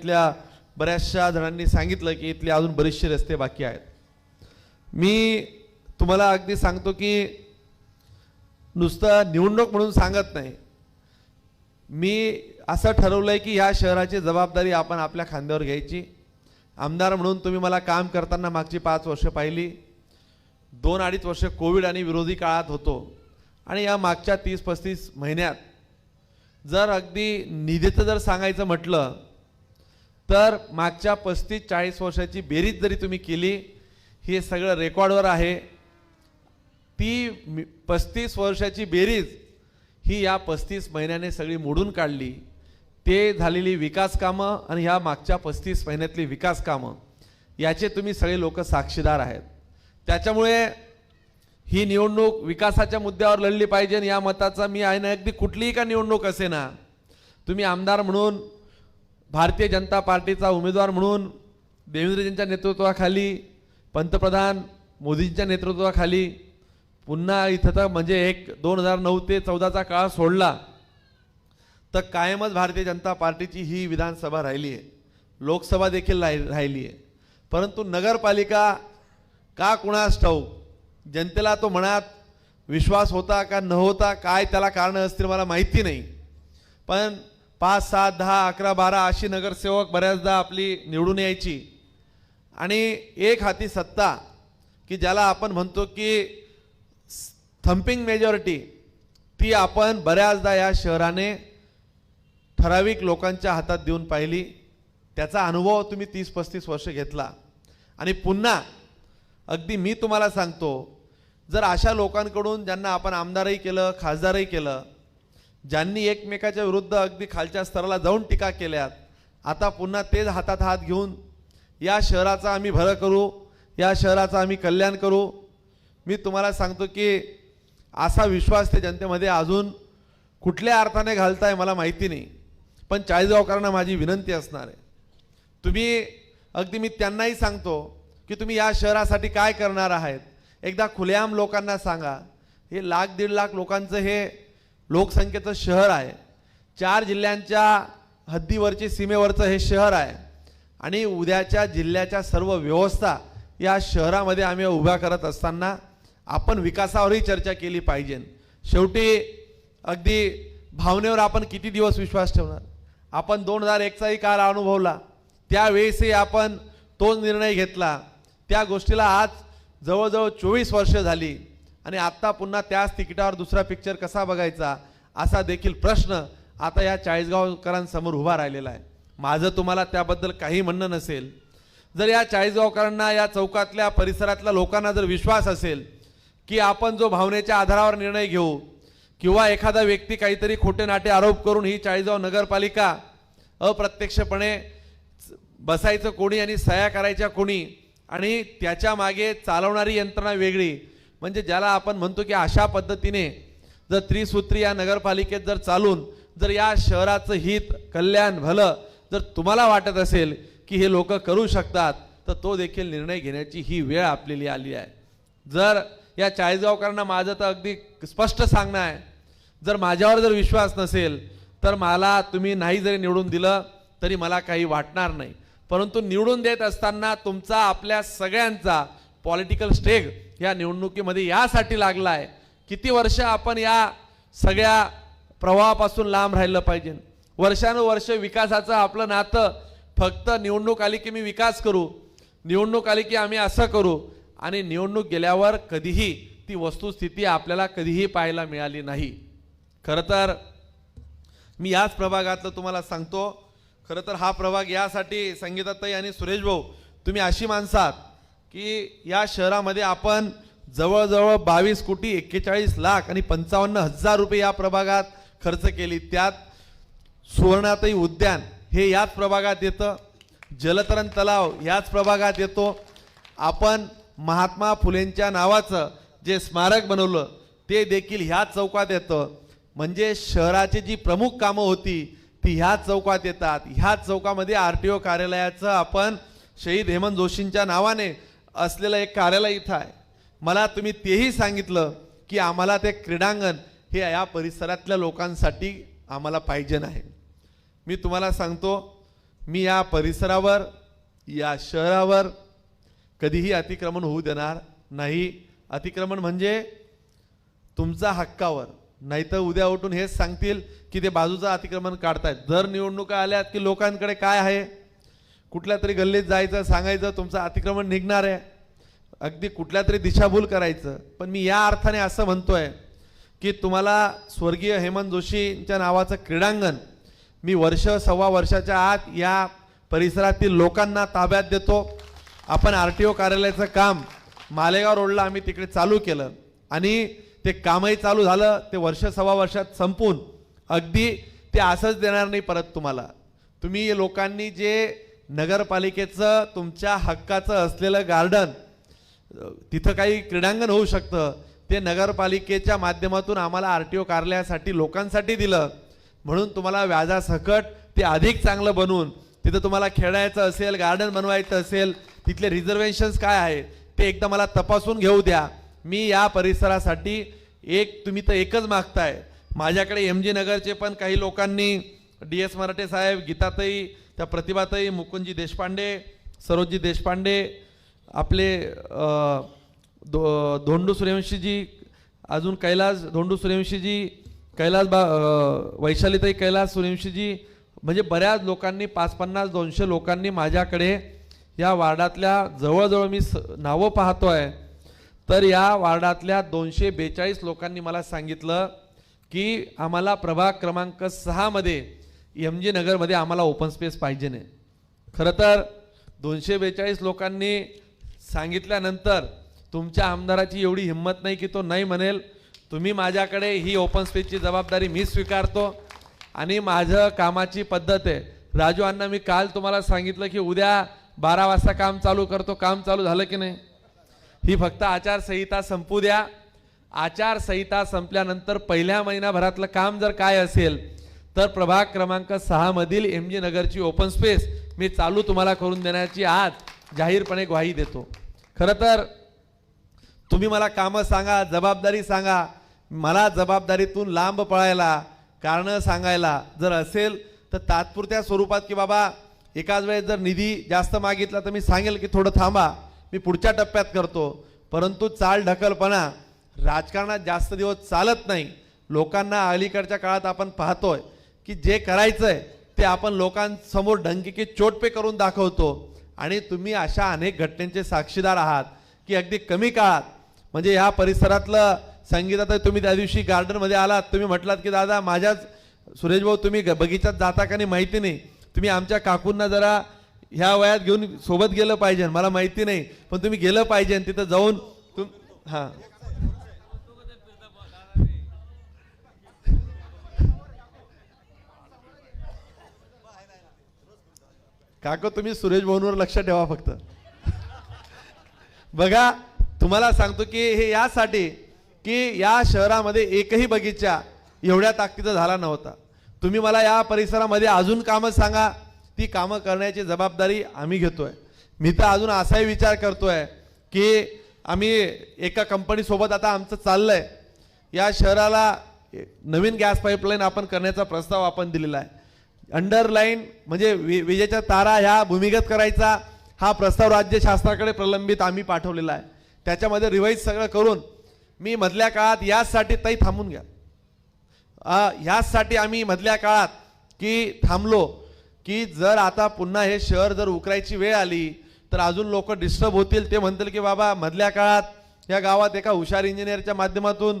इथल्या बऱ्याचशा जणांनी सांगितलं की इथले अजून बरेचसे रस्ते बाकी आहेत. मी तुम्हाला अगदी सांगतो की नुसतं निवडणूक म्हणून सांगत नाही. मी असं ठरवलं आहे की ह्या शहराची जबाबदारी आपण आपल्या खांद्यावर घ्यायची. आमदार म्हणून तुम्ही मला काम करताना मागची पाच वर्ष पाहिली. दोन अडीच वर्ष कोविड आणि विरोधी काळात होतो. आणि या मागच्या तीस पस्तीस महिन्यात जर अगदी निधीचं जर सांगायचं म्हटलं तर मागच्या पस्तीस चाळीस वर्षाची बेरीज जरी तुम्ही केली हे सगळं रेकॉर्डवर आहे. ती मी- पस्तीस वर्षाची बेरीज ही या पस्तीस महिन्याने सगळी मोडून काढली. ते झालेली विकास कामं आणि ह्या मागच्या पस्तीस महिन्यातली विकास कामं याचे तुम्ही सगळे लोक साक्षीदार आहेत. त्याच्यामुळे ही निवडणूक विकासाच्या मुद्द्यावर लढली पाहिजे आणि या मताचा मी आहे ना अगदी कुठलीही का निवडणूक असे ना तुम्ही आमदार म्हणून भारतीय जनता पार्टीचा उमेदवार म्हणून देवेंद्रजींच्या नेतृत्वाखाली पंतप्रधान मोदींच्या नेतृत्वाखाली पुन्हा इथं तर म्हणजे एक दोन हजार नऊ ते चौदाचा काळ सोडला तर कायमच भारतीय जनता पार्टीची ही विधानसभा राहिली आहे. लोकसभा देखील राहि राहिली आहे. परंतु नगरपालिका का कुणास ठाऊक? जनतेला तो मनात विश्वास होता का न होता काय त्याला कारणं असतील मला माहिती नाही. पण पाच सात दहा अकरा बारा अशी नगरसेवक बऱ्याचदा आपली निवडून यायची. आणि एक हाती सत्ता की ज्याला आपण म्हणतो की थम्पिंग मेजॉरिटी ती आपण बऱ्याचदा या शहराने ठराविक लोकांच्या हातात देऊन पाहिली. त्याचा अनुभव तुम्ही तीस पस्तीस वर्ष घेतला. आणि पुन्हा अगदी मी तुम्हाला सांगतो जर अशा लोकांकडून ज्यांना आपण आमदारही केलं खासदारही केलं ज्यांनी एकमेकाच्या विरुद्ध अगदी खालच्या स्तराला जाऊन टीका केल्यात आता पुन्हा तेच हातात हात घेऊन या शहराचा आम्ही भरं करू या शहराचा आम्ही कल्याण करू. मी तुम्हाला सांगतो की असा विश्वास ते जनतेमध्ये अजून कुठल्या अर्थाने घालताय मला माहिती नाही पण चाळीसगावकरांना माझी विनंती असणार आहे. तुम्ही अगदी मी त्यांनाही सांगतो की तुम्ही या शहरासाठी काय करणार आहेत. एकदा खुलेआम लोकांना सांगा हे लाख दीड लाख लोकांचं हे लोकसंख्येचं शहर आहे. चार जिल्ह्यांच्या हद्दीवरची सीमेवरचं हे शहर आहे. आणि उद्याच्या जिल्ह्याच्या सर्व व्यवस्था या शहरामध्ये आम्ही उभ्या करत असताना आपण विकासावरही चर्चा केली पाहिजे. शेवटी अगदी भावनेवर आपण किती दिवस विश्वास ठेवणार? आपण दोन हजार एकचाही काळ अनुभवला. त्यावेळेसही आपण तोच निर्णय घेतला. त्या गोष्टीला आज जवळजवळ चोवीस वर्ष झाली. आणि आत्ता पुन्हा त्याच तिकिटावर दुसरा पिक्चर कसा बघायचा असा देखील प्रश्न आता या चाळीसगावकरांसमोर उभा राहिलेला आहे. माझं तुम्हाला त्याबद्दल काही म्हणणं नसेल. जर या चाळीसगावकरांना या चौकातल्या परिसरातल्या लोकांना जर विश्वास असेल की आपण जो भावनेच्या आधारावर निर्णय घेऊ किंवा एखादा व्यक्ती काहीतरी खोटे नाटे आरोप करून ही चाळीसगाव नगरपालिका अप्रत्यक्षपणे बसायचं कोणी आणि सह्या करायच्या कोणी आणि त्याच्यामागे चालवणारी यंत्रणा वेगळी म्हणजे ज्याला आपण म्हणतो की अशा पद्धतीने जर त्रिसूत्री या नगरपालिकेत जर चालून जर या शहराचं हित कल्याण भलं जर तुम्हाला वाटत असेल की हे लोक करू शकतात तर तो देखील निर्णय घेण्याची ही वेळ आपलेली आली आहे. जर या चाळीसगावकरांना माझं तर अगदी स्पष्ट सांगणं आहे. जर माझ्यावर जर विश्वास नसेल तर मला तुम्ही नाही जरी निवडून दिलं तरी मला काही वाटणार नाही. परंतु निवडून देत असताना तुमचा आपल्या सगळ्यांचा पॉलिटिकल स्टेक या निवडणुकीमध्ये यासाठी लागला आहे किती वर्ष आपण या सगळ्या प्रवाहापासून लांब राहिलं पाहिजे? वर्षानुवर्ष विकासाचं आपलं नातं फक्त निवडणूक आली की मी विकास करू निवडणूक आली की आम्ही असं करू आणि निवडणूक गेल्यावर कधीही ती वस्तुस्थिती आपल्याला कधीही पाहायला मिळाली नाही. खरं तर मी याच प्रभागातलं तुम्हाला सांगतो. खरं तर हा प्रभाग यासाठी संगीताताई आणि सुरेश भाऊ तुम्ही अशी माणसात की या शहरामध्ये आपण जवळजवळ बावीस कोटी एक्केचाळीस लाख आणि पंचावन्न हजार रुपये या प्रभागात खर्च केली. त्यात सुवर्णाताई उद्यान हे याच प्रभागात येतं जलतरण तलाव याच प्रभागात येतो. आपण महात्मा फुलेंच्या नावाचं जे स्मारक बनवलं ते देखील ह्याच चौकात येतं. म्हणजे शहराची जी प्रमुख कामं होती ती ह्याच चौकात येतात. ह्याच चौकामध्ये आर टी ओ कार्यालयाचं आपण शहीद हेमंत जोशींच्या नावाने असलेलं एक कार्यालय इथं आहे. मला तुम्ही तेही सांगितलं की आम्हाला ते क्रीडांगण हे या परिसरातल्या लोकांसाठी आम्हाला पाहिजे आहे मी तुम्हाला सांगतो मी या परिसरावर या शहरावर कधीही अतिक्रमण होऊ देणार नाही. अतिक्रमण म्हणजे तुमचा हक्कावर. नाहीतर उद्या उठून हेच सांगतील की ते बाजूचं अतिक्रमण काढतायत. जर निवडणुका आल्यात की लोकांकडे काय आहे? कुठल्या तरी गल्लीत जायचं सांगायचं तुमचं अतिक्रमण निघणार आहे. अगदी कुठल्या तरी दिशाभूल करायचं. पण मी या अर्थाने असं म्हणतोय की तुम्हाला स्वर्गीय हेमंत जोशींच्या नावाचं क्रीडांगण मी वर्ष सव्वा वर्षाच्या आत या परिसरातील लोकांना ताब्यात देतो. आपण आर टी ओ कार्यालयाचं काम मालेगाव रोडला आम्ही तिकडे चालू केलं. आणि ते कामही चालू झालं ते वर्ष सव्वा वर्षात संपून. अगदी ते असंच देणार नाही परत तुम्हाला. तुम्ही लोकांनी जे नगरपालिकेचं तुमच्या हक्काचं असलेलं गार्डन तिथं काही क्रीडांगण होऊ शकतं. ते नगरपालिकेच्या माध्यमातून आम्हाला आर टी ओ कार्यालयासाठी लोकांसाठी दिलं. म्हणून तुम्हाला व्याजासकट ते अधिक चांगलं बनवून तिथं तुम्हाला खेळायचं असेल गार्डन बनवायचं असेल तिथले रिझर्वेशन्स काय आहे ते एकदा मला तपासून घेऊ द्या. मी या परिसरासाठी एक तुम्ही तर एकच मागताय. माझ्याकडे एम जी नगरचे पण काही लोकांनी डी एस मराठे साहेब गीताताई त्या प्रतिभाताई मुकुंदजी देशपांडे सरोजजी देशपांडे आपले दो धोंडू सूर्यवंशीजी अजून कैलास धोंडू सूर्यवंशीजी कैलास बा वैशालीताई कैलास सूर्यवंशीजी म्हणजे बऱ्याच लोकांनी पाच पन्नास दोनशे लोकांनी माझ्याकडे या वार्डातल्या जवळजवळ मी स नावं पाहतो आहे तर या वार्डातल्या दोनशे बेचाळीस लोकांनी मला सांगितलं की आम्हाला प्रभाग क्रमांक सहामध्ये एम जी नगरमध्ये आम्हाला ओपन स्पेस पाहिजे नाही. खरं तर दोनशे बेचाळीस लोकांनी सांगितल्यानंतर तुमच्या आमदाराची एवढी हिंमत नाही की तो नाही म्हणेल. तुम्ही माझ्याकडे ही ओपन स्पेसची जबाबदारी मी स्वीकारतो. आणि माझं कामाची पद्धत आहे. राजू अण्णा मी काल तुम्हाला सांगितलं की उद्या बारा वाजता काम चालू करतो. काम चालू झालं की नाही? ही फक्त आचारसंहिता संपू द्या. आचारसंहिता संपल्यानंतर पहिल्या महिनाभरातलं काम जर काय असेल तर प्रभाग क्रमांक सहा मधील एम जी नगरची ओपन स्पेस मी चालू तुम्हाला करून देण्याची आज जाहीरपणे ग्वाही देतो. खरं तर तुम्ही मला कामं सांगा जबाबदारी सांगा. मला जबाबदारीतून लांब पळायला कारणं सांगायला जर असेल तर तात्पुरत्या स्वरूपात की बाबा एकाच वेळेस जर निधी जास्त मागितला तर मी सांगेल की थोडं थांबा मी पुढच्या टप्प्यात करतो. परंतु चाल ढकलपणा राजकारणात जास्त दिवस चालत नाही. लोकांना अलीकडच्या काळात आपण पाहतोय. की जे करायचं आहे ते आपण लोकांसमोर डंकिकी चोटपे करून दाखवतो. आणि तुम्ही अशा अनेक घटनेचे साक्षीदार आहात की अगदी कमी काळात म्हणजे ह्या परिसरातलं संगीतात तुम्ही त्या दिवशी गार्डनमध्ये आलात तुम्ही म्हटलात की दादा माझ्याच सुरेश भाऊ तुम्ही ग- बगीचात जाता का नाही माहिती नाही. तुम्ही आमच्या काकूंना जरा ह्या वयात घेऊन सोबत गेलं पाहिजे मला माहिती नाही पण तुम्ही गेलं पाहिजे आणि तिथं जाऊन तुम हां. काका तुम्ही सुरेश भाऊंवर लक्ष ठेवा फक्त. बघा तुम्हाला सांगतो की हे यासाठी की या शहरामध्ये एकही बगीचा एवढ्या ताकदीचा झाला नव्हता. तुम्ही मला या परिसरामध्ये अजून कामं सांगा. ती कामं करण्याची जबाबदारी आम्ही घेतोय. मी तर अजून असाही विचार करतोय की आम्ही एका कंपनीसोबत आता आमचं चाललंय. या शहराला नवीन गॅस पाईपलाईन आपण करण्याचा प्रस्ताव आपण दिलेला आहे. अंडरलाईन म्हणजे वि- विजेच्या तारा ह्या भूमिगत करायचा हा प्रस्ताव राज्य शासनाकडे प्रलंबित आम्ही पाठवलेला आहे. त्याच्यामध्ये रिवाईज सगळं करून मी मधल्या काळात याचसाठी ताई थांबून घ्या. ह्याचसाठी आम्ही मधल्या काळात की थांबलो की जर आता पुन्हा हे शहर जर उकरायची वेळ आली तर अजून लोक डिस्टर्ब होतील. ते म्हणतील की बाबा मधल्या काळात या गावात एका हुशार इंजिनियरच्या माध्यमातून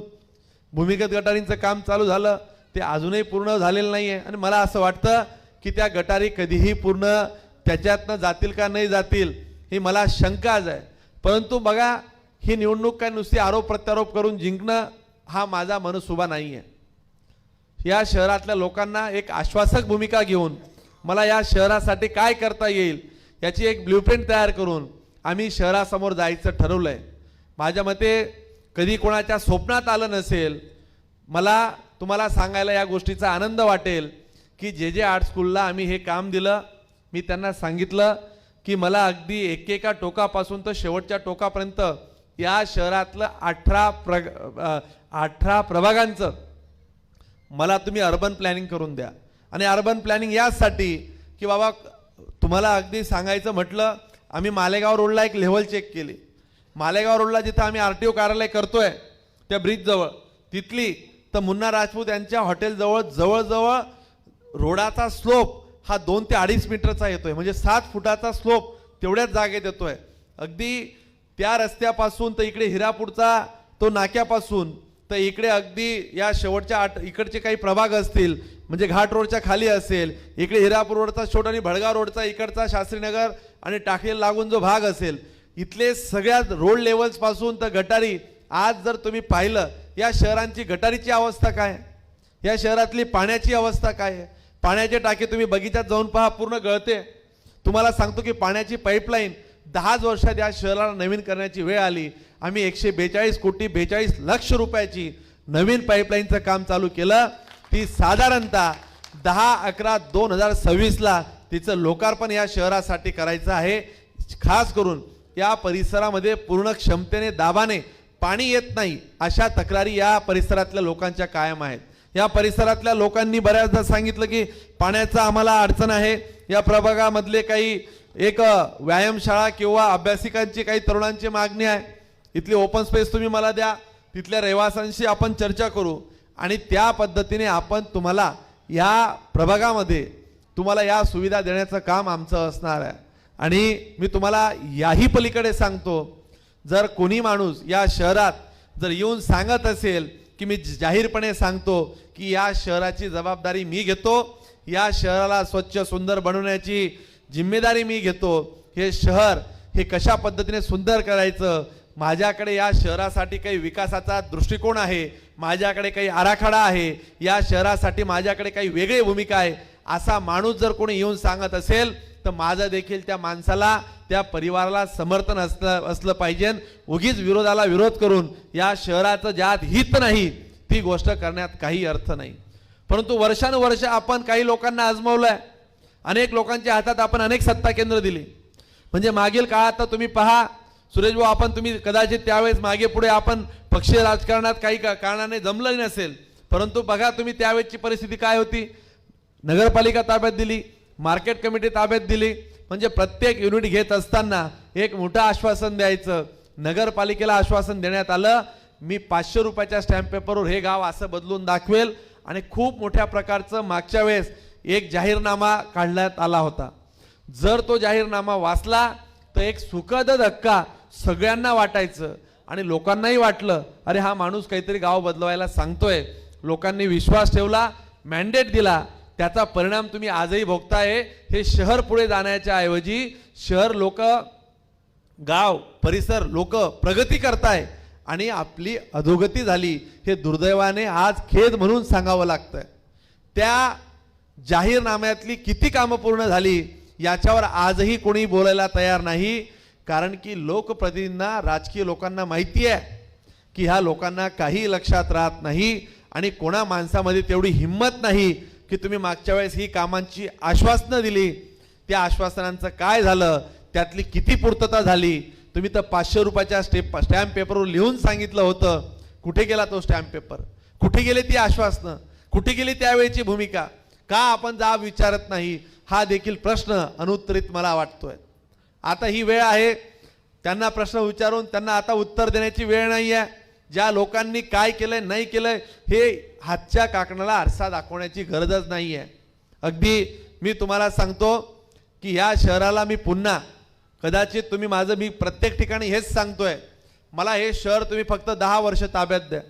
भूमिगत गटारींचं काम चालू झालं. ते अजूनही पूर्ण झालेलं नाही आहे आणि मला असं वाटतं की त्या गटारी कधीही पूर्ण त्याच्यातनं जातील का नाही जातील ही मला शंकाच आहे. परंतु बघा ही निवडणूक काय नुसती आरोप प्रत्यारोप करून जिंकणं हा माझा मनसुबा नाही आहे या शहरातल्या लोकांना एक आश्वासक भूमिका घेऊन मला या शहरासाठी काय करता येईल याची एक ब्ल्यूप्रिंट तयार करून आम्ही शहरासमोर जायचं ठरवलं आहे माझ्या मते कधी कोणाच्या स्वप्नात आलं नसेल मला तुम्हाला सांगायला या गोष्टीचा आनंद वाटेल की जे जे आर्ट स्कूलला आम्ही हे काम दिलं मी त्यांना सांगितलं की मला अगदी एकेका टोकापासून तर शेवटच्या टोकापर्यंत या शहरातलं अठरा प्रग अठरा प्रभागांचं मला तुम्ही अर्बन प्लॅनिंग करून द्या. आणि अर्बन प्लॅनिंग याचसाठी की बाबा तुम्हाला अगदी सांगायचं म्हटलं आम्ही मालेगाव रोडला एक लेवल चेक केली. मालेगाव रोडला जिथं आम्ही आर टी ओ कार्यालय करतोय त्या ब्रिजजवळ तिथली तर मुन्ना राजपूत यांच्या हॉटेलजवळ जवळजवळ रोडाचा स्लोप हा दोन ते अडीच मीटरचा येतोय. म्हणजे सात फुटाचा स्लोप तेवढ्याच जागेत येतोय. अगदी त्या रस्त्यापासून तर इकडे हिरापूरचा तो नाक्यापासून तर इकडे अगदी या शेवटच्या आठ इकडचे काही प्रभाग असतील म्हणजे घाट रोडच्या खाली असेल इकडे हिरापूर रोडचा छोट आणि भडगाव रोडचा इकडचा शास्त्रीनगर आणि टाकळीला लागून जो भाग असेल इथले सगळ्यात रोड लेवल्सपासून तर गटारी आज जर तुम्ही पाहिलं या शहरांची गटारीची अवस्था काय? या शहरातली पाण्याची अवस्था काय? आहे पाण्याचे टाके तुम्ही बगीच्यात जाऊन पहा पूर्ण गळते. तुम्हाला सांगतो की पाण्याची पाईपलाईन दहाच वर्षात या शहराला नवीन करण्याची वेळ आली. आम्ही एकशे बेचाळीस कोटी बेचाळीस लक्ष रुपयाची नवीन पाईपलाईनचं काम चालू केलं. ती साधारणतः दहा अकरा दोन हजार सव्वीसला तिचं लोकार्पण या शहरासाठी करायचं आहे. खास करून या परिसरामध्ये पूर्ण क्षमतेने दाबाने पाणी येत नाही अशा तक्रारी या परिसरातल्या लोकांच्या कायम आहेत. या परिसरातल्या लोकांनी बऱ्याचदा सांगितलं की पाण्याचा आम्हाला अडचण आहे. या प्रभागामधले काही एक व्यायामशाळा किंवा अभ्यासिकांची काही तरुणांची मागणी आहे. इथली ओपन स्पेस तुम्ही मला द्या. तिथल्या रहिवाशांशी आपण चर्चा करू आणि त्या पद्धतीने आपण तुम्हाला या प्रभागामध्ये तुम्हाला या सुविधा देण्याचं काम आमचं असणार आहे. आणि मी तुम्हाला याही पलीकडे सांगतो जर कोणी माणूस या शहरात जर येऊन सांगत असेल की मी जाहीरपणे सांगतो की या शहराची जबाबदारी मी घेतो या शहराला स्वच्छ सुंदर बनवण्याची जिम्मेदारी मी घेतो हे शहर हे कशा पद्धतीने सुंदर करायचं? माझ्याकडे या शहरासाठी काही विकासाचा दृष्टिकोन आहे माझ्याकडे काही आराखडा आहे या शहरासाठी माझ्याकडे काही वेगळी भूमिका आहे असा माणूस जर कोणी येऊन सांगत असेल तर माझं देखील त्या माणसाला त्या परिवाराला समर्थन असलं असलं पाहिजे. उगीच विरोधाला विरोध करून या शहराचं ज्यात हित नाही ती गोष्ट करण्यात काही अर्थ नाही. परंतु वर्षानुवर्ष आपण काही लोकांना आजमावलंय. अनेक लोकांच्या हातात आपण अनेक सत्ता केंद्र दिली. म्हणजे मागील काळात तर तुम्ही पहा सुरेश भाऊ आपण तुम्ही कदाचित त्यावेळेस मागे पुढे आपण पक्षीय राजकारणात काही का- कारणाने जमलं नसेल. परंतु बघा तुम्ही त्यावेळेसची परिस्थिती काय होती. नगरपालिका ताब्यात दिली. मार्केट कमिटी ताब्यात दिली. म्हणजे प्रत्येक युनिट घेत असताना एक मोठं आश्वासन द्यायचं. नगरपालिकेला आश्वासन देण्यात आलं. मी पाचशे रुपयाच्या स्टॅम्प पेपरवर हे गाव असं बदलून दाखवेल. आणि खूप मोठ्या प्रकारचं मागच्या वेळेस एक जाहीरनामा काढण्यात आला होता. जर तो जाहीरनामा वाचला तर एक सुखद धक्का सगळ्यांना वाटायचं. आणि लोकांनाही वाटलं अरे हा माणूस काहीतरी गाव बदलवायला सांगतोय. लोकांनी विश्वास ठेवला मॅन्डेट दिला. त्याचा परिणाम तुम्ही आजही भोगताय. हे शहर पुढे जाण्याच्या ऐवजी शहर लोक गाव परिसर लोक प्रगती करताय. आणि आपली अधोगती झाली हे दुर्दैवाने आज खेद म्हणून सांगावं लागतंय. त्या जाहीरनाम्यातली किती कामं पूर्ण झाली याच्यावर आजही कोणी बोलायला तयार नाही. कारण की लोकप्रतिनिधींना राजकीय लोकांना माहिती आहे की ह्या लोकांना काही लक्षात राहत नाही आणि कोणा माणसामध्ये तेवढी हिंमत नाही. की तुम्ही मागच्या वेळेस ही कामांची आश्वासनं दिली. त्या आश्वासनांचं काय झालं? त्यातली किती पूर्तता झाली? तुम्ही तर पाचशे रुपयाच्या स्टेप स्टॅम्प पेपरवर लिहून सांगितलं होतं. कुठे गेला तो स्टॅम्प पेपर? कुठे गेले ती आश्वासनं? कुठे गेली त्यावेळेची भूमिका? का आपण जाब विचारत नाही? हा देखील प्रश्न अनुत्तरित मला वाटतोय. आता ही वेळ आहे. त्यांना प्रश्न विचारून त्यांना आता उत्तर देण्याची वेळ नाही आहे ज्या लोकांनी काय केलंय नाही केलंय हे हातच्या काकणाला आरसा दाखवण्याची गरजच नाही आहे अगदी मी तुम्हाला सांगतो की या शहराला मी पुन्हा कदाचित तुम्ही माझं मी प्रत्येक ठिकाणी हेच सांगतोय. मला हे शहर तुम्ही फक्त दहा वर्ष ताब्यात द्या.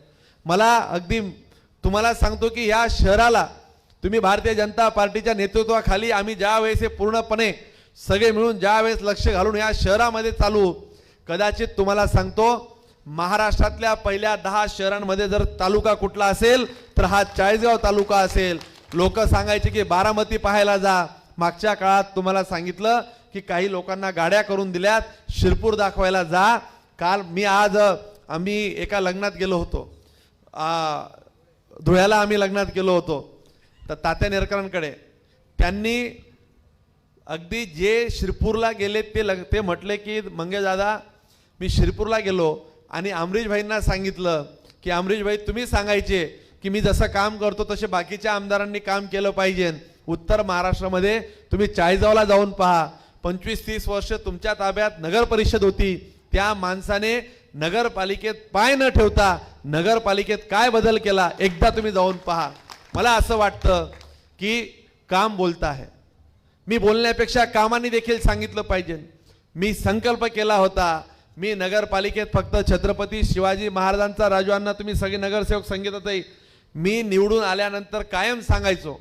मला अगदी तुम्हाला सांगतो की या शहराला तुम्ही भारतीय जनता पार्टीच्या नेतृत्वाखाली आम्ही ज्या वेळेस हे पूर्णपणे सगळे मिळून ज्या वेळेस लक्ष घालून या शहरामध्ये चालू कदाचित तुम्हाला सांगतो महाराष्ट्रातल्या पहिल्या दहा शहरांमध्ये जर तालुका कुठला असेल तर हा चाळीसगाव तालुका असेल. लोक सांगायचे की बारामती पाहायला जा. मागच्या काळात तुम्हाला सांगितलं की काही लोकांना गाड्या करून दिल्यात शिरपूर दाखवायला जा. काल मी आज आम्ही एका लग्नात गेलो होतो. धुळ्याला आम्ही लग्नात गेलो होतो. तर तात्या नेरकरांकडे. त्यांनी अगदी जे शिरपूरला गेले ते लग ते म्हटले की मंगेश दादा मी शिरपूरला गेलो. आणि अमरीशभाईंना सांगितलं की अमरीशभाई तुम्ही सांगायचे की मी जसं काम करतो तसे बाकीच्या आमदारांनी काम केलं पाहिजे. उत्तर महाराष्ट्रामध्ये तुम्ही चाळीसगावला जाऊन पहा. पंचवीस तीस वर्ष तुमच्या ताब्यात नगर परिषद होती. त्या माणसाने नगरपालिकेत पाय न ठेवता नगरपालिकेत काय बदल केला एकदा तुम्ही जाऊन पहा. मला असं वाटतं की काम बोलता आहे. मी बोलण्यापेक्षा कामाने देखील सांगितलं पाहिजे. मी संकल्प केला होता मी नगरपालिकेत फक्त छत्रपती शिवाजी महाराजांचा राजवांना तुम्ही सगळे नगरसेवक सांगितलंही मी निवडून आल्यानंतर कायम सांगायचो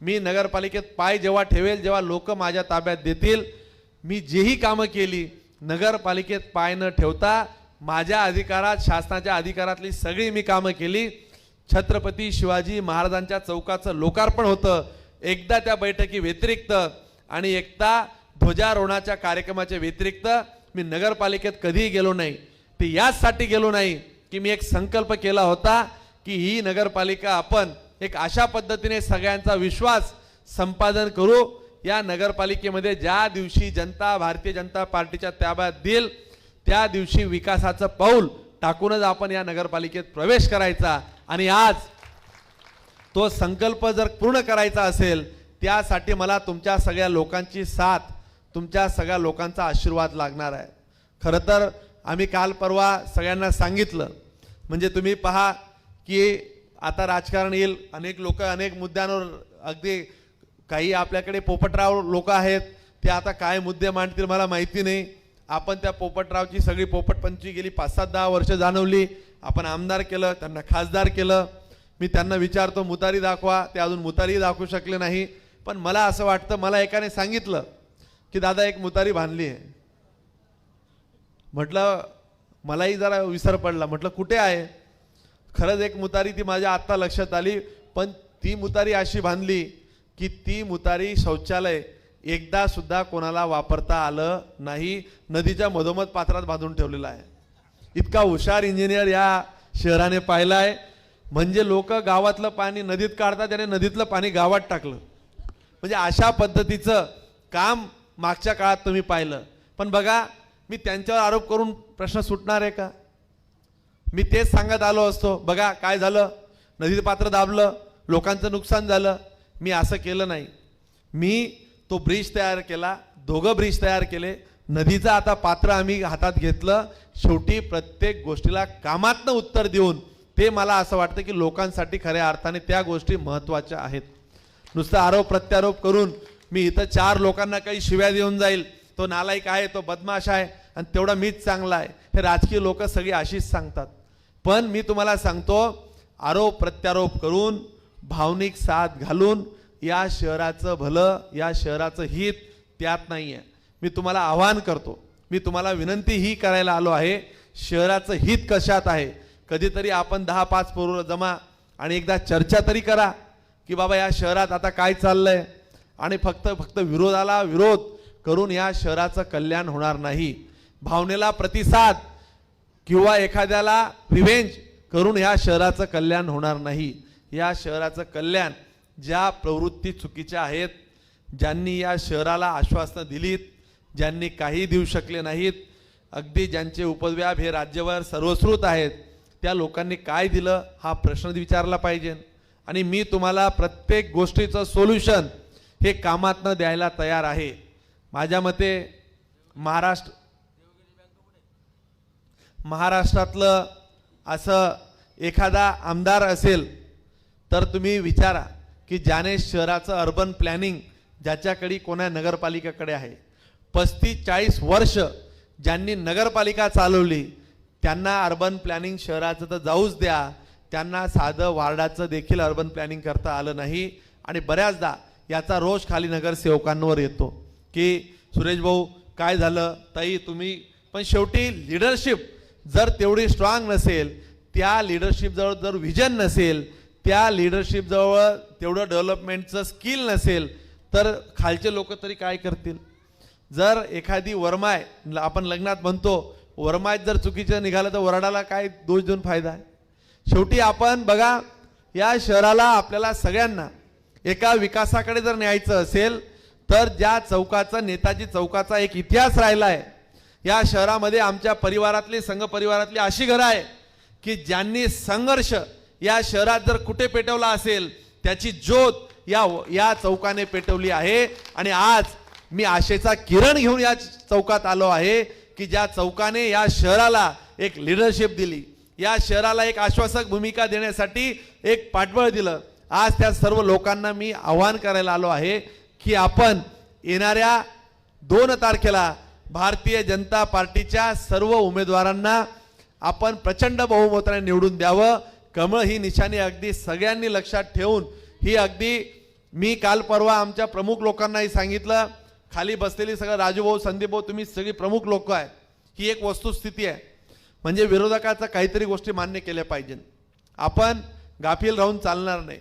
मी नगरपालिकेत पाय जेव्हा ठेवेल जेव्हा लोक माझ्या ताब्यात देतील मी जेही कामं केली नगरपालिकेत पाय न ठेवता माझ्या अधिकारात शासनाच्या अधिकारातली सगळी मी कामं केली. छत्रपती शिवाजी महाराजांच्या चौकाचं लोकार्पण होतं एकदा त्या बैठकी व्यतिरिक्त आणि एकदा ध्वजारोहणाच्या कार्यक्रमाच्या व्यतिरिक्त मी नगरपालिकेत कधीही गेलो नाही ते याचसाठी गेलो नाही की मी एक संकल्प केला होता की ही नगरपालिका आपण एक अशा पद्धतीने सगळ्यांचा विश्वास संपादन करू. या नगरपालिकेमध्ये ज्या दिवशी जनता भारतीय जनता पार्टीच्या ताब्यात देईल त्या दिवशी विकासाचं पाऊल टाकूनच आपण या नगरपालिकेत प्रवेश करायचा. आणि आज तो संकल्प जर पूर्ण करायचा असेल त्यासाठी मला तुमच्या सगळ्या लोकांची साथ तुमच्या सगळ्या लोकांचा आशीर्वाद लागणार आहे. खरं तर आम्ही काल परवा सगळ्यांना सांगितलं. म्हणजे तुम्ही पहा की आता राजकारण येईल. अनेक लोक अनेक मुद्द्यांवर अगदी काही आपल्याकडे पोपटराव लोक आहेत. ते आता काय मुद्दे मांडतील मला माहिती नाही. आपण त्या पोपटरावची सगळी पोपटपंची गेली पाच सात दहा वर्ष जाणवली. आपण आमदार केलं त्यांना खासदार केलं. मी त्यांना विचारतो मुतारी दाखवा. ते अजून मुतारी दाखवू शकले नाही. पण मला असं वाटतं मला एकाने सांगितलं की दादा एक मुतारी बांधली आहे. म्हटलं मलाही जरा विसर पडला. म्हटलं कुठे आहे? खरंच एक मुतारी ती माझ्या आत्ता लक्षात आली पण ती मुतारी अशी बांधली की ती मुतारी शौचालय एकदा सुद्धा कोणाला वापरता आलं नाही. नदीच्या मधोमध पात्रात बांधून ठेवलेलं आहे. इतका हुशार इंजिनियर या शहराने पाहिला आहे म्हणजे लोक गावातलं पाणी नदीत काढतात त्याने नदीतलं पाणी गावात टाकलं. म्हणजे अशा पद्धतीचं काम मागच्या काळात तुम्ही पाहिलं. पण बघा मी त्यांच्यावर आरोप करून प्रश्न सुटणार आहे का? मी तेच सांगत आलो असतो. बघा काय झालं? नदीचं पात्र दाबलं लोकांचं नुकसान झालं. मी असं केलं नाही. मी तो ब्रिज तयार केला दोघं ब्रिज तयार केले. नदीचं आता पात्र आम्ही हातात घेतलं. शेवटी प्रत्येक गोष्टीला कामातनं उत्तर देऊन ते मला असं वाटतं की लोकांसाठी खऱ्या अर्थाने त्या गोष्टी महत्त्वाच्या आहेत. नुसतं आरोप प्रत्यारोप करून मी इथं चार लोकांना काही शिव्या देऊन जाईल. तो नालायक आहे तो बदमाश आहे आणि तेवढा मीच चांगला आहे. हे राजकीय लोक सगळी अशीच सांगतात. पण मी तुम्हाला सांगतो आरोप प्रत्यारोप करून भावनिक साथ घालून या शहराचं भलं या शहराचं हित त्यात नाही आहे मी तुम्हाला आवाहन करतो. मी तुम्हाला विनंती ही करायला आलो आहे शहराचं हित कशात आहे? कधीतरी आपण दहा पाच पोरं जमा आणि एकदा चर्चा तरी करा की बाबा या शहरात आता काय चाललं आहे आणि फक्त फक्त विरोधाला विरोध करून या शहराचं कल्याण होणार नाही. भावनेला प्रतिसाद किंवा एखाद्याला रिव्हेंज करून ह्या शहराचं कल्याण होणार नाही. या शहराचं कल्याण ज्या प्रवृत्ती चुकीच्या आहेत ज्यांनी या शहराला आश्वासनं दिलीत ज्यांनी काही देऊ शकले नाहीत अगदी ज्यांचे उपद्व्याप हे राज्यभर सर्वश्रुत आहेत त्या लोकांनी काय दिलं हा प्रश्न विचारला पाहिजे. आणि मी तुम्हाला प्रत्येक गोष्टीचं सोल्युशन हे कामातनं द्यायला तयार आहे. माझ्या मते महाराष्ट्र महाराष्ट्रातलं असं एखादा आमदार असेल तर तुम्ही विचारा की ज्याने शहराचं अर्बन प्लॅनिंग ज्याच्याकडे कोणा नगरपालिकेकडे आहे. पस्तीस चाळीस वर्ष ज्यांनी नगरपालिका चालवली त्यांना अर्बन प्लॅनिंग शहराचं तर जाऊच द्या. त्यांना साधं वार्डाचं देखील अर्बन प्लॅनिंग करता आलं नाही. आणि बऱ्याचदा याचा रोष खाली नगरसेवकांवर येतो. की सुरेश भाऊ काय झालं? ताई तुम्ही पण शेवटी लिडरशिप जर तेवढी स्ट्रॉंग नसेल त्या लिडरशिपजवळ जर व्हिजन नसेल त्या लिडरशिपजवळ तेवढं डेव्हलपमेंटचं स्किल नसेल तर खालचे लोक तरी काय करतील? जर एखादी वरमाय ल- आपण लग्नात म्हणतो वरमाय जर चुकीचं निघालं तर वराडाला काय दोष देऊन फायदा आहे? शेवटी आपण बघा या शहराला आपल्याला सगळ्यांना एका विकासाकडे जर न्यायचं असेल तर ज्या चौकाचा नेताजी चौकाचा एक इतिहास राहिला आहे या शहरामध्ये आमच्या परिवारातली संघ परिवारातली अशी घरं आहे की ज्यांनी संघर्ष या शहरात जर कुठे पेटवला असेल त्याची ज्योत या या चौकाने पेटवली आहे. आणि आज मी आशेचा किरण घेऊन या चौकात आलो आहे की ज्या चौकाने या शहराला एक लिडरशिप दिली. या शहराला एक आश्वासक भूमिका देण्यासाठी एक पाठबळ दिलं. आज त्या सर्व लोकांना मी आवाहन करायला आलो आहे की आपण येणाऱ्या दोन तारखेला भारतीय जनता पार्टीच्या सर्व उमेदवारांना आपण प्रचंड बहुमताने निवडून द्यावं. कमळ ही निशाणी अगदी सगळ्यांनी लक्षात ठेवून ही अगदी मी काल परवा आमच्या प्रमुख लोकांनाही सांगितलं खाली बसलेली सगळं राजूभाऊ संदीपभाऊ तुम्ही सगळी प्रमुख लोक आहे. ही एक वस्तुस्थिती आहे. म्हणजे विरोधकाचा काहीतरी गोष्टी मान्य केल्या पाहिजे आपण गाफील राहून चालणार नाही.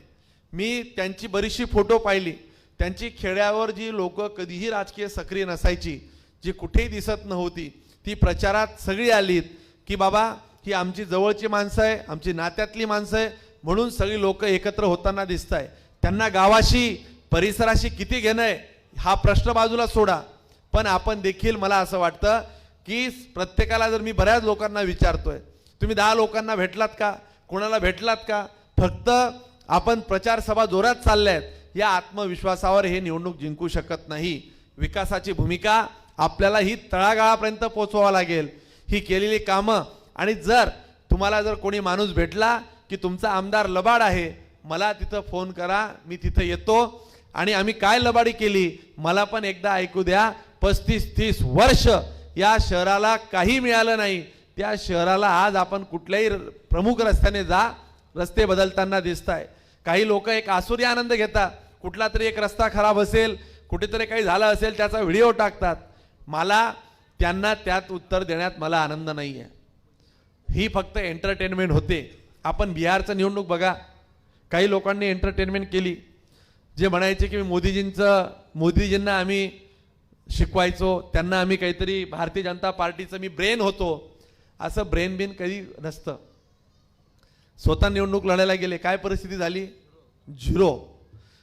मी त्यांची बरीचशी फोटो पाहिली. त्यांची खेड्यावर जी लोक कधीही राजकीय सक्रिय नसायची जी कुठेही दिसत नव्हती ती प्रचारात सगळी आलीत की बाबा ही आमची जवळची माणसं आहे आमची नात्यातली माणसं आहे म्हणून सगळी लोक एकत्र होताना दिसत आहे त्यांना गावाशी परिसराशी किती घेणं आहे हा प्रश्न बाजूला सोडा. पण आपण देखील मला असं वाटतं की प्रत्येकाला जर मी बऱ्याच लोकांना विचारतोय तुम्ही दहा लोकांना भेटलात का? कोणाला भेटलात का? फक्त आपण प्रचार सभा जोरात चालल्या आहेत या आत्मविश्वासावर हे निवडणूक जिंकू शकत नाही. विकासाची भूमिका आपल्याला ही तळागाळापर्यंत पोचवावं लागेल. ही केलेली कामं आणि जर तुम्हाला जर कोणी माणूस भेटला की तुमचा आमदार लबाड आहे मला तिथं फोन करा मी तिथं येतो. आणि आम्ही काय लबाडी केली मला पण एकदा ऐकू द्या पस्तीस तीस वर्ष या शहराला काही मिळालं नाही. त्या शहराला आज आपण कुठल्याही र- प्रमुख रस्त्याने जा रस्ते बदलताना दिसत आहे काही लोक एक आसुरी आनंद घेतात. कुठला तरी एक रस्ता खराब असेल कुठेतरी काही झालं असेल त्याचा व्हिडिओ टाकतात. मला त्यांना त्यात उत्तर देण्यात मला आनंद नाही आहे ही फक्त एंटरटेनमेंट होते. आपण बिहारचं निवडणूक बघा. काही लोकांनी एंटरटेनमेंट केली. जे म्हणायचे की मोदीजींचं मोदीजींना आम्ही शिकवायचो त्यांना आम्ही काहीतरी भारतीय जनता पार्टीचं मी ब्रेन होतो. असं ब्रेन बिन कधी नसतं. स्वतः निवडणूक लढायला गेले काय परिस्थिती झाली? झिरो.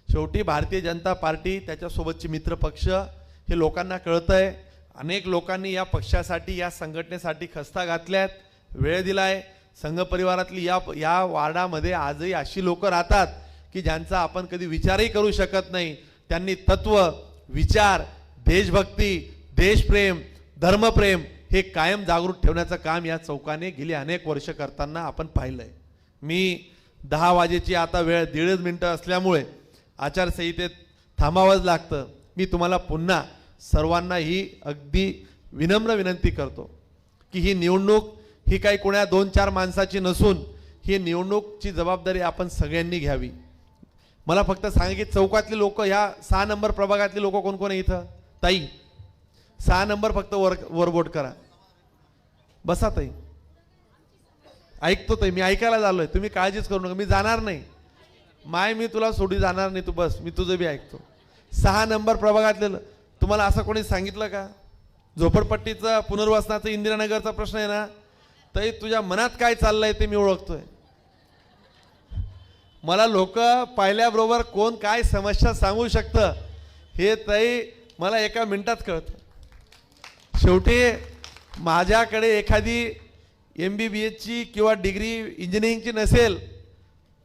शेवटी भारतीय जनता पार्टी त्याच्यासोबतचे मित्र पक्ष हे लोकांना कळतंय. अनेक लोकांनी या पक्षासाठी या संघटनेसाठी खस्ता घातल्यात वेळ दिलाय. संघ परिवारातली या या वार्डामध्ये आजही अशी लोक राहतात की ज्यांचा आपण कधी विचारही करू शकत नाही. त्यांनी तत्व विचार देशभक्ती देशप्रेम धर्मप्रेम हे कायम जागृत ठेवण्याचं काम या चौकाने गेली अनेक वर्ष करताना आपण पाहिलंय. मी दहा वाजेची आता वेळ दीडच मिनटं असल्यामुळे आचारसंहितेत थांबावंच लागतं. मी तुम्हाला पुन्हा सर्वांना ही अगदी विनम्र विनंती करतो की ही निवडणूक ही काही कोण्या दोन चार माणसाची नसून ही निवडणूकची जबाबदारी आपण सगळ्यांनी घ्यावी. मला फक्त सांगा की चौकातली लोक ह्या सहा नंबर प्रभागातली लोक कोण कोण आहे इथं? ताई सहा नंबर फक्त वर वरबोट करा. बसा ताई. ऐकतो ते मी ऐकायला झालोय. तुम्ही काळजीच करू नका मी जाणार नाही. माय मी तुला सोडी जाणार नाही तू बस मी तुझं बी ऐकतो. सहा नंबर प्रभागातलेलं तुम्हाला असं कोणी सांगितलं का? झोपडपट्टीचं पुनर्वसनाचं इंदिरानगरचा प्रश्न आहे ना? ताई तुझ्या मनात काय चाललंय ते मी ओळखतोय. मला लोक पाहिल्याबरोबर कोण काय समस्या सांगू शकतं हे ताई मला एका मिनिटात कळतं. शेवटी माझ्याकडे एखादी एम बी बी एसची किंवा डिग्री इंजिनिअरिंगची नसेल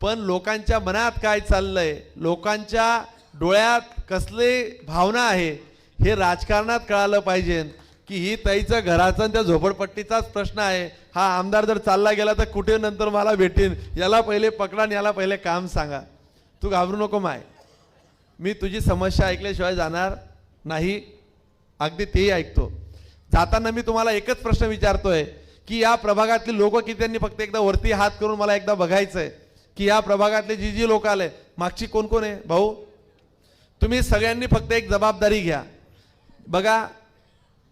पण लोकांच्या मनात काय चाललं आहे लोकांच्या डोळ्यात कसले भावना आहे? हे राजकारणात कळालं पाहिजे. की ही ताईचं घराचा आणि त्या झोपडपट्टीचाच प्रश्न आहे. हा आमदार जर चालला गेला तर कुठे नंतर मला भेटेन? याला पहिले पकडा आणि याला पहिले काम सांगा. तू घाबरू नको माय. मी तुझी समस्या ऐकल्याशिवाय जाणार नाही. अगदी तेही ऐकतो. जाताना मी तुम्हाला एकच प्रश्न विचारतोय. की या प्रभागातली लोक की त्यांनी फक्त एकदा वरती हात करून मला एकदा बघायचं आहे की या प्रभागातले जी जी लोक आले मागची कोण कोण आहे? भाऊ तुम्ही सगळ्यांनी फक्त एक जबाबदारी घ्या. बघा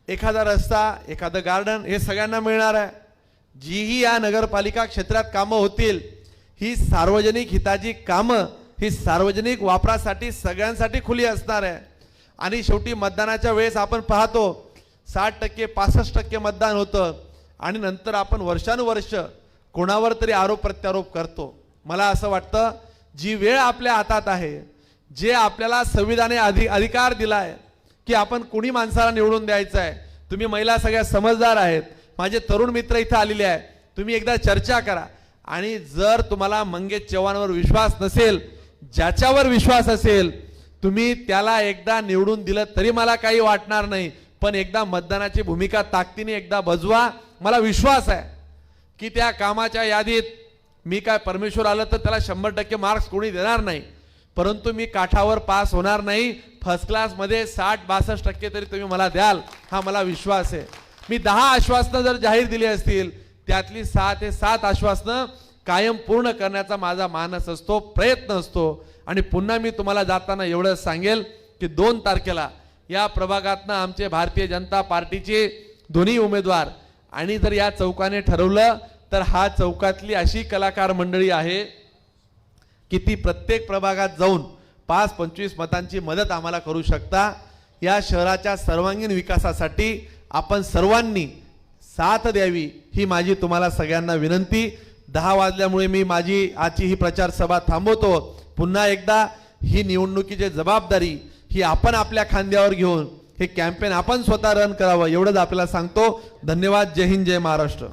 एखादा रस्ता एखादं गार्डन हे सगळ्यांना मिळणार आहे. जीही या नगरपालिका क्षेत्रात कामं होतील. ही सार्वजनिक हिताची कामं ही सार्वजनिक वापरासाठी सगळ्यांसाठी खुली असणार आहे. आणि शेवटी मतदानाच्या वेळेस आपण पाहतो साठ टक्के पासष्ट टक्के मतदान होतं. आणि नंतर आपण वर्षानुवर्ष कोणावर तरी आरोप प्रत्यारोप करतो. मला असं वाटतं जी वेळ आपल्या हातात आहे जे आपल्याला संविधाने अधि अधिकार दिलाय की आपण कुणी माणसाला निवडून द्यायचं आहे तुम्ही महिला सगळ्या समजदार आहेत माझे तरुण मित्र इथं आलेले आहे तुम्ही एकदा चर्चा करा. आणि जर तुम्हाला मंगेश चव्हाणवर विश्वास नसेल ज्याच्यावर विश्वास असेल तुम्ही त्याला एकदा निवडून दिलं तरी मला काही वाटणार नाही पण एकदा मतदानाची भूमिका ताकदीने एकदा बजवा मला विश्वास आहे की त्या कामाच्या यादीत मी काय परमेश्वर आलं तर त्याला शंभर टक्के मार्क्स कोणी देणार नाही. परंतु मी काठावर पास होणार नाही. फर्स्ट क्लासमध्ये साठ बासष्ट टक्के तरी तुम्ही मला द्याल. हा मला विश्वास आहे. मी दहा आश्वासनं जर जाहीर दिली असतील त्यातली सहा ते सात आश्वासनं कायम पूर्ण करण्याचा माझा मानस असतो प्रयत्न असतो. आणि पुन्हा मी तुम्हाला जाताना एवढंच सांगेल की दोन तारखेला या प्रभागातनं आमचे भारतीय जनता पार्टीचे दोन्ही उमेदवार आणि जर या चौकाने ठरवलं तर हा चौकातली अशी कलाकार मंडळी आहे की ती प्रत्येक प्रभागात जाऊन पाच पंचवीस मतांची मदत आम्हाला करू शकता. या शहराच्या सर्वांगीण विकासासाठी आपण सर्वांनी साथ द्यावी ही माझी तुम्हाला सगळ्यांना विनंती. दहा वाजल्यामुळे मी माझी आजची ही प्रचार सभा थांबवतो. पुन्हा एकदा ही निवडणुकीची जबाबदारी ही आपण आपल्या खांद्यावर घेऊन हे कॅम्पेन आपण स्वतः रन करावं एवढंच आपल्याला सांगतो. धन्यवाद. जय हिंद जय महाराष्ट्र.